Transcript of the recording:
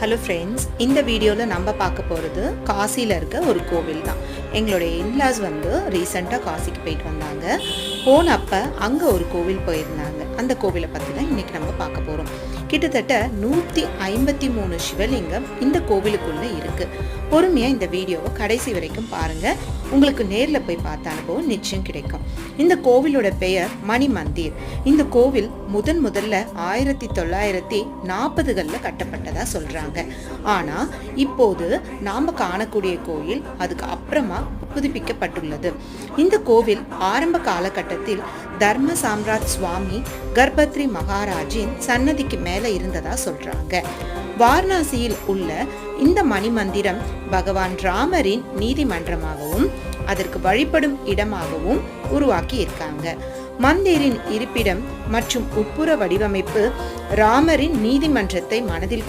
Hello friends இந்த வீடியோவில் நம்ம பார்க்க போகிறது காசியில் இருக்க ஒரு கோவில் தான். எங்களுடைய இன்லாஸ் வந்து ரீசெண்டாக காசிக்கு போயிட்டு வந்தாங்க. போனப்போ அங்கே ஒரு கோவில் போயிருந்தாங்க. அந்த கோவிலை பற்றி தான் இன்றைக்கி நம்ம பார்க்க போகிறோம் கிட்டத்தட்ட நூற்றி ஐம்பத்தி மூணு சிவலிங்கம் இந்த கோவிலுக்குள்ளே இருக்குது பொறுமையாக இந்த வீடியோவை கடைசி வரைக்கும் பாருங்கள் உங்களுக்கு நேரில் போய் பார்த்த அனுபவம் நிச்சயம் கிடைக்கும். இந்த கோவிலோட பெயர் மணி மந்திர். இந்த கோவில் முதன் முதல்ல ஆயிரத்தி தொள்ளாயிரத்தி நாற்பதுகளில் கட்டப்பட்டதாக சொல்கிறாங்க ஆனால் இப்போது நாம் காணக்கூடிய கோயில் அதுக்கு அப்புறமா புதுப்பிக்கப்பட்டுள்ளது. இந்த கோவில் ஆரம்ப காலகட்டத்தில் தர்ம சாம்ராஜ் சுவாமி கர்ப்பத்ரி மகாராஜின் சன்னதிக்கு மேலே இருந்ததா சொல்கிறாங்க வாரணாசியில் உள்ள இந்த மணிமந்திரம் பகவான் ராமரின் நீதிமன்றமாகவும் அதற்கு வழிபடும் இடமாகவும் உருவாக்கி இருக்காங்க மந்திரின் இருப்பிடம் மற்றும் உட்புற வடிவமைப்பு ராமரின் நீதிமன்றத்தை மனதில்